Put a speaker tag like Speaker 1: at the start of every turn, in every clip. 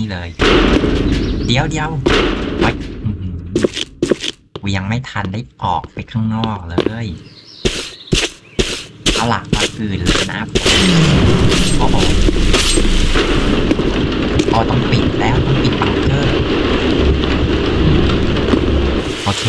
Speaker 1: นี่เลย เดี๋ยวเดียวไปยังไม่ทันได้ออกไปข้างนอกเลยเอาหลักมาอื่นเลยนะโอ้โหอ๋อต้องปิดแล้วต้องปิดบังเกอร์โอเค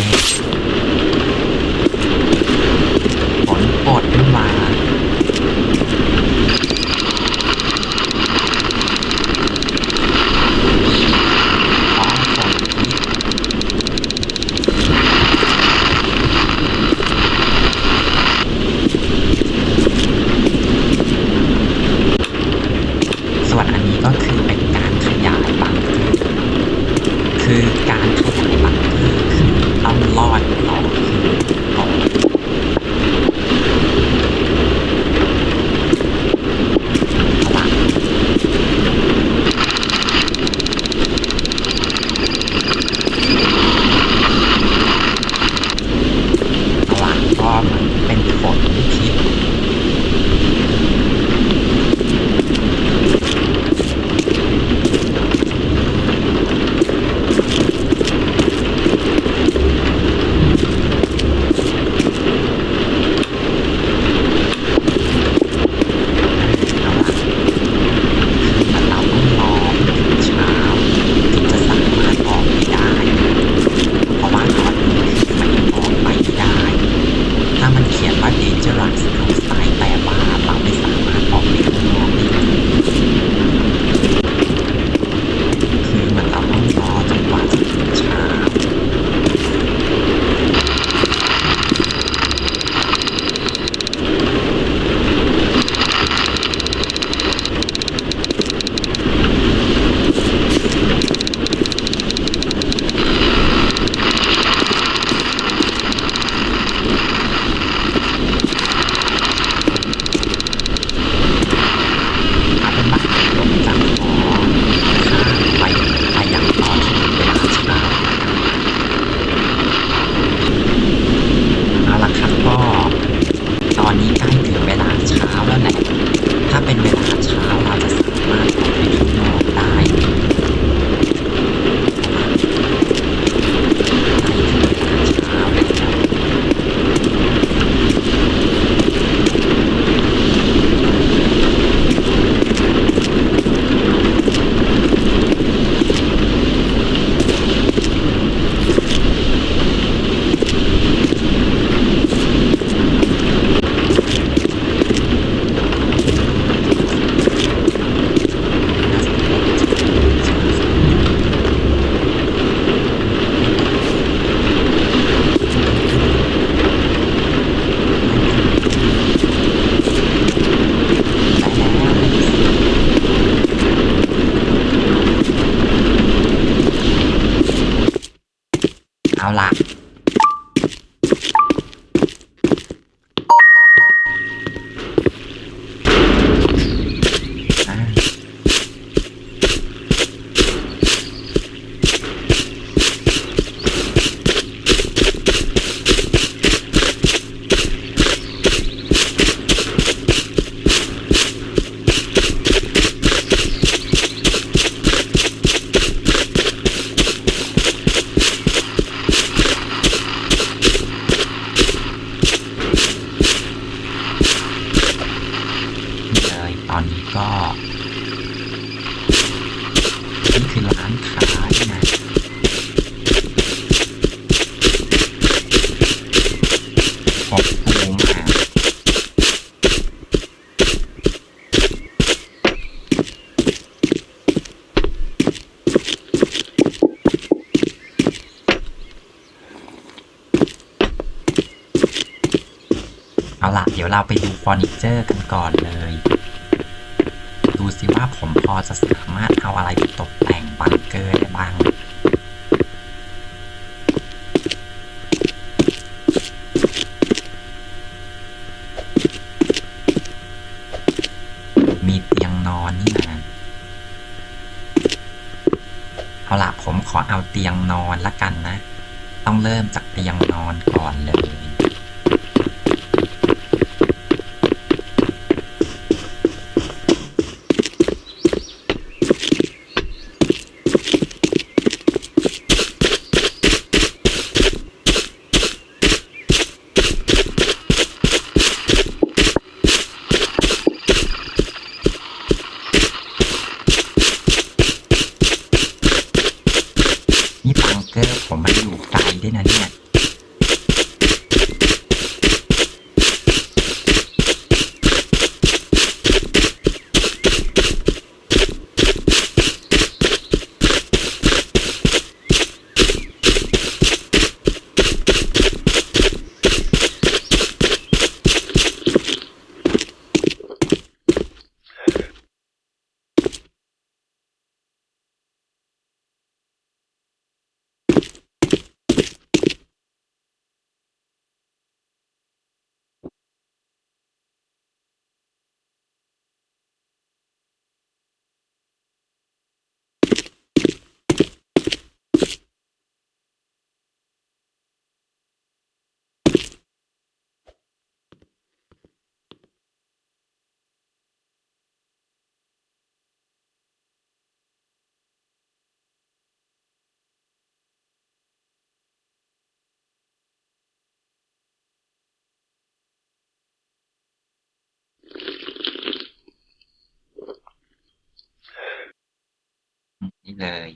Speaker 1: เจอร์กันก่อนเลย ดูสิว่าผมพอจะสามารถเอาอะไรไปตกแต่งบังเกอร์ได้บ้างมีเตียงนอนนี่นะเอาล่ะผมขอเอาเตียงนอนละกันนะ ต้องเริ่มจากเตียงนอนก่อนเลย นี่เลย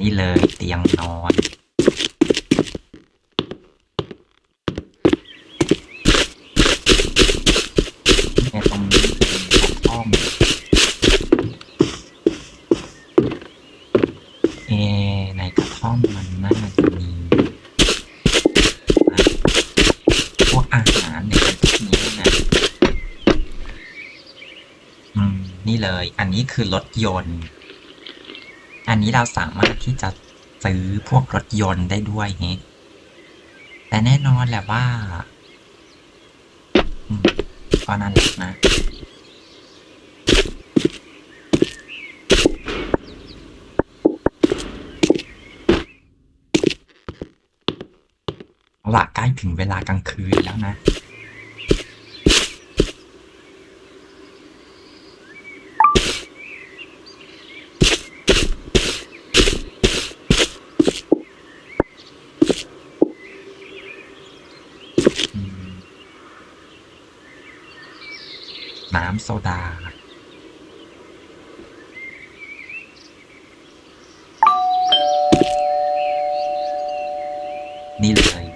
Speaker 1: นี่เลยเตียงนอน นี่เลย อันนี้คือรถยนต์ อันนี้เราสามารถที่จะซื้อพวกรถยนต์ได้ด้วยเฮแต่แน่นอนแหละว่าอืมก็นั่นแหละนะเอาล่ะใกล้ถึงเวลากลางคืนแล้วนะ น้ำโซดา นี่เลย น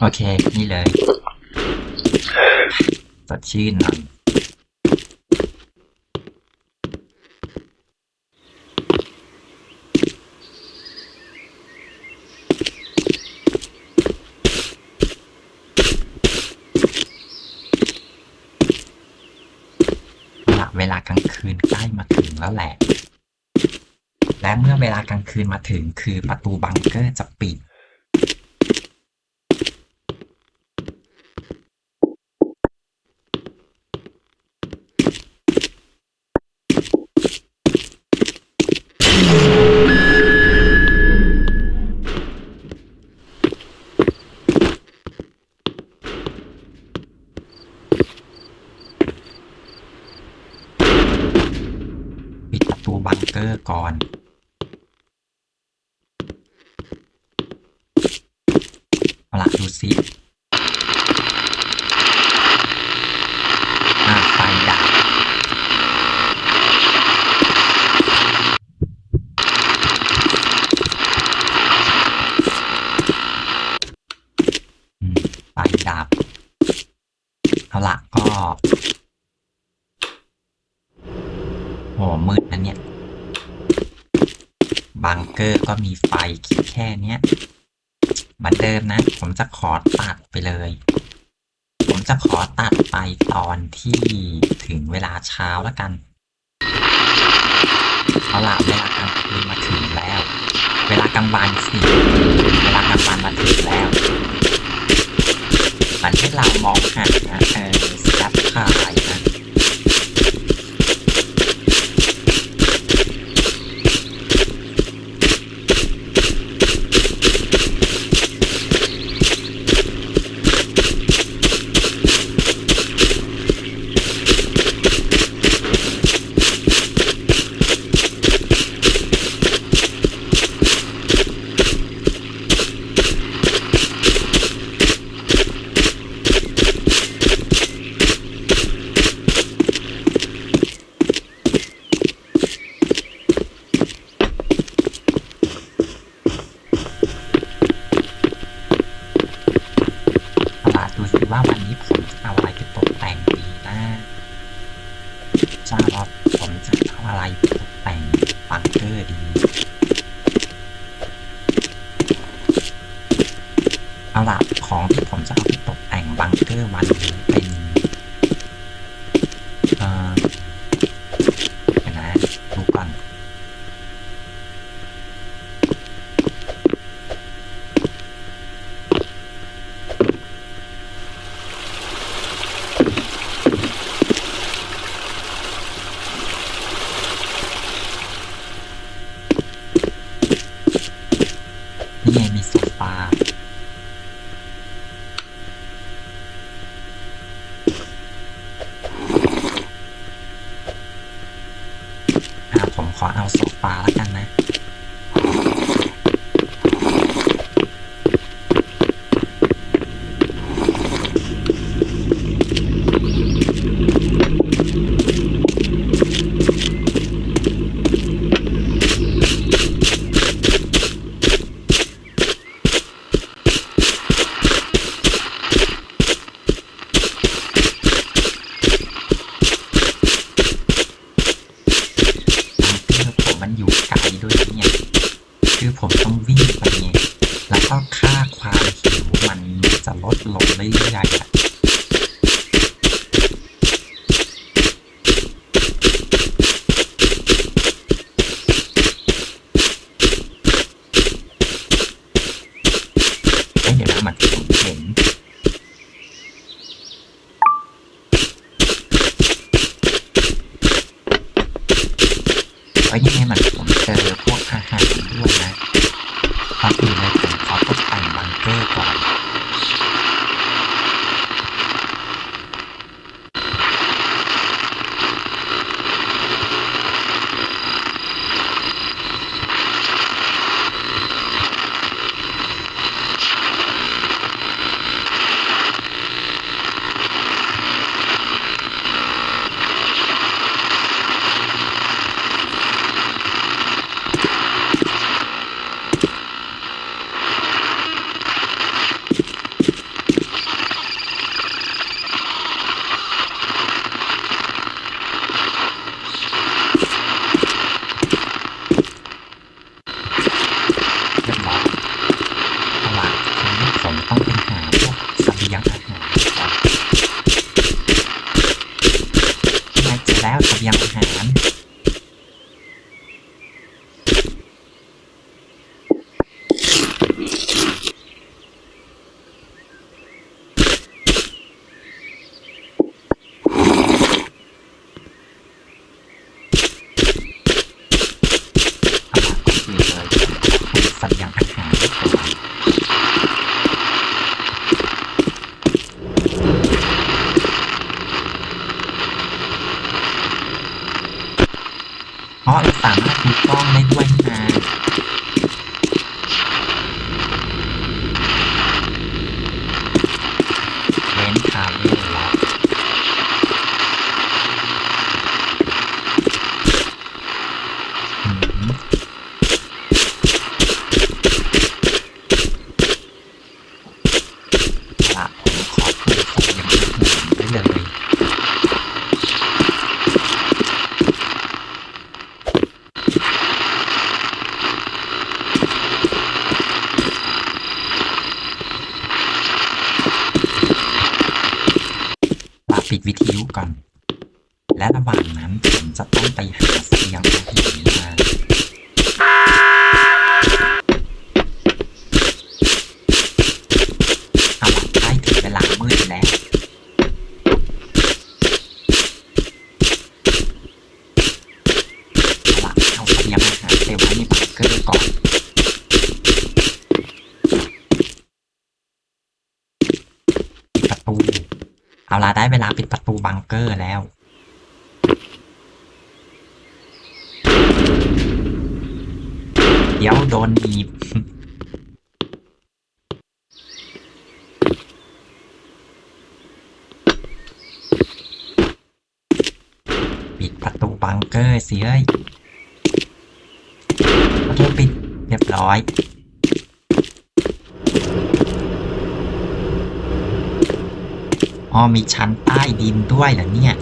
Speaker 1: โอเค นี่เลยสดชื่นหน่อยเอาละเวลากลางคืนใกล้มาถึงแล้วแหละ และเมื่อเวลากลางคืนมาถึงคือประตูบังเกอร์จะปิดประตูบังเกอร์ก่อน เอาละดูซิอ่าไฟดับ อืมไฟดับ เอาละก็ โหมืดนะเนี่ยบังเกอร์ก็มีไฟคิดแค่เนี้ยเหมือนเดิมนะ ผมจะขอตัดไปเลย ผมจะขอตัดไปตอนที่ถึงเวลาเช้าแล้วกันเอาละเวลากลางคืนมาถึงแล้ว เวลากลางวันสิเวลากลางวันมาถึงแล้วมันให้เรามองหาเออสแตปพายนะ ตลาดดูสิว่าวันนี้ผมจะเอาอะไรไปตกแต่งดีนะทราบว่าผมจะเอาอะไรไปตกแต่งบังเกอร์ดี เอาล่ะของที่ผมจะเอาไปตกแต่ง บังาม เอาละได้เวลาปิดประตูบังเกอร์แล้ว เดี๋ยวโดนหนีบปิดประตูบังเกอร์เอ้ยโอเคปิดเรียบร้อย อ๋อมีชั้นใต้ดินด้วยเหรอเนี่ย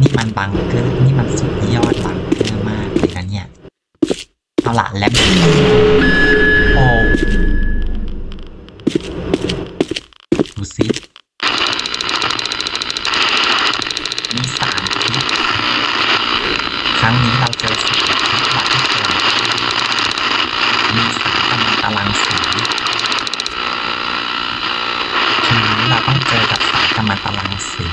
Speaker 1: นี่มันบังเกอร์นี่มันสุดยอดบังเกอร์มากเลยนะเนี่ย เอาละแล้วโอ้ดูสิมีสารพิษครั้งนี้เราเจอสารพิษหลักที่เจอมีสารกำลังตารางสีทีนี้เราต้องเจอกับสารกำลังตารางสี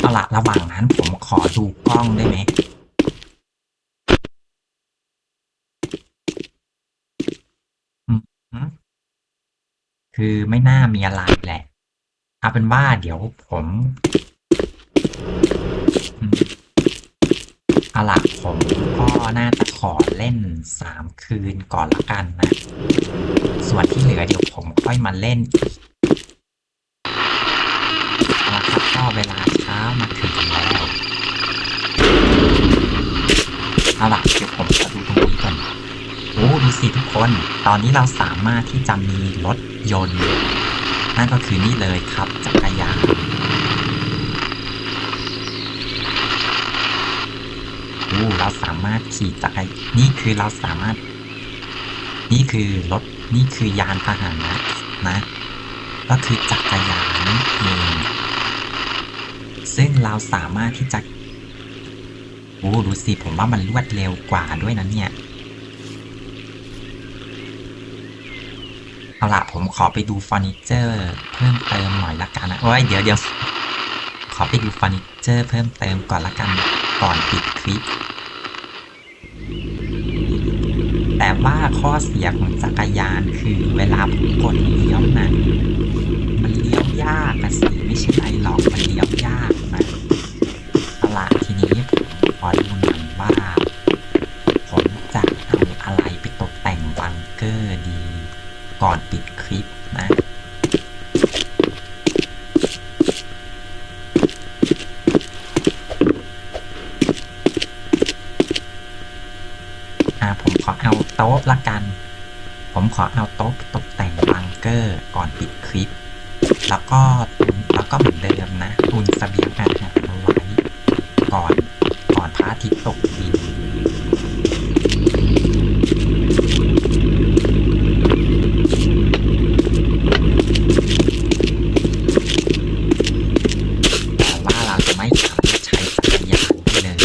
Speaker 1: เอาละระหว่างนั้น ผมขอดูกล้องได้ไหมคือไม่น่ามีอะไรแหละเอาเป็นว่าเดี๋ยวผมอืมเอาละผมก็น่าจะขอเล่นสามคืนก่อนละกันนะ ส่วนที่เหลือเดี๋ยวผมค่อยมาเล่นอีกเอาละครับก็เวลาเช้ามาถึงแล้ว เอาล่ะเดี๋ยวผมจะดูตรงนี้ก่อนโอ้ดูสิทุกคน ตอนนี้เราสามารถที่จะมีรถยนต์ นั่นก็คือนี่เลยครับจักรยานโอ้เราสามารถขี่จักรยนี่คือเราสามารถ นี่คือรถนี่คือยานพาหนะนะ ก็คือจักรยานนั่นเองซึ่งเราสามารถที่จะ โอ้ดูสิผมว่ามันรวดเร็วกว่าด้วยนะเนี่ย เอาละผมขอไปดูเฟอร์นิเจอร์ เพิ่มเติมหน่อยละกันนะโอ้ยเดี๋ยวเดี๋ยวขอไปดูเฟอร์นิเจอร์ เพิ่มเติมก่อนละกันก่อนปิดคลิป แต่ว่าข้อเสียของจักรยานคือเวลาผมกดเลี้ยวนะมันเลี้ยวยากนะสิไม่ใช่ไรหรอกมันเลี้ยวยากนะ โต๊ะละกัน ผมขอเอาโต๊ะตกแต่งบังเกอร์ก่อนปิดคลิป แล้วก็แล้วก็เหมือนเดิมนะ ตุนเสบียงอาหารเอาไว้ก่อนก่อนพระอาทิตย์ตกดิน แต่ว่าเราจะไม่สามารถใช้จักรยานได้เลย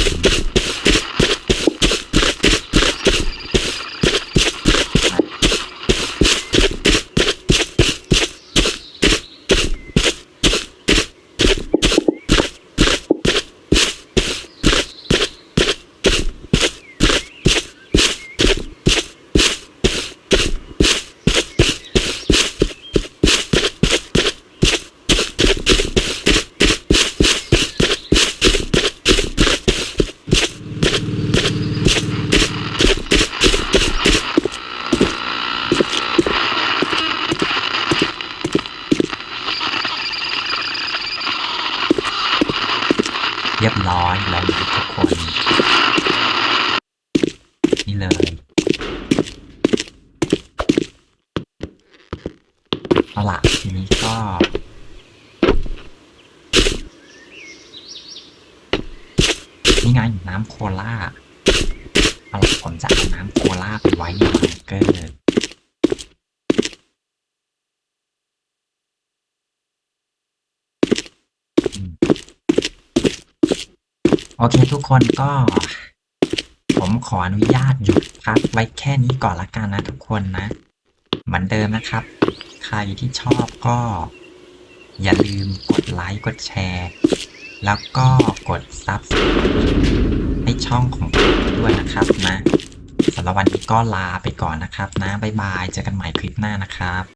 Speaker 1: เรียบร้อยแล้วนะทุกคน นี่เลย เอาล่ะทีนี้ก็ นี่ ไงน้ำโคลาเอาล่ะผมจะเอาน้ำโคลาไปไว้ในบังเกอร์โอเคทุกคนก็ ผมขออนุญาตหยุดพักไว้แค่นี้ก่อนละกันนะทุกคนนะ เหมือนเดิมนะครับ ใครที่ชอบก็ อย่าลืมกดไลค์กดแชร์ แล้วก็กดซับให้ช่องของผมด้วยนะครับนะสำหรับวันนี้ก็ลาไปก่อนนะครับนะบ๊ายบาย เจอกันใหม่คลิปหน้านะครับ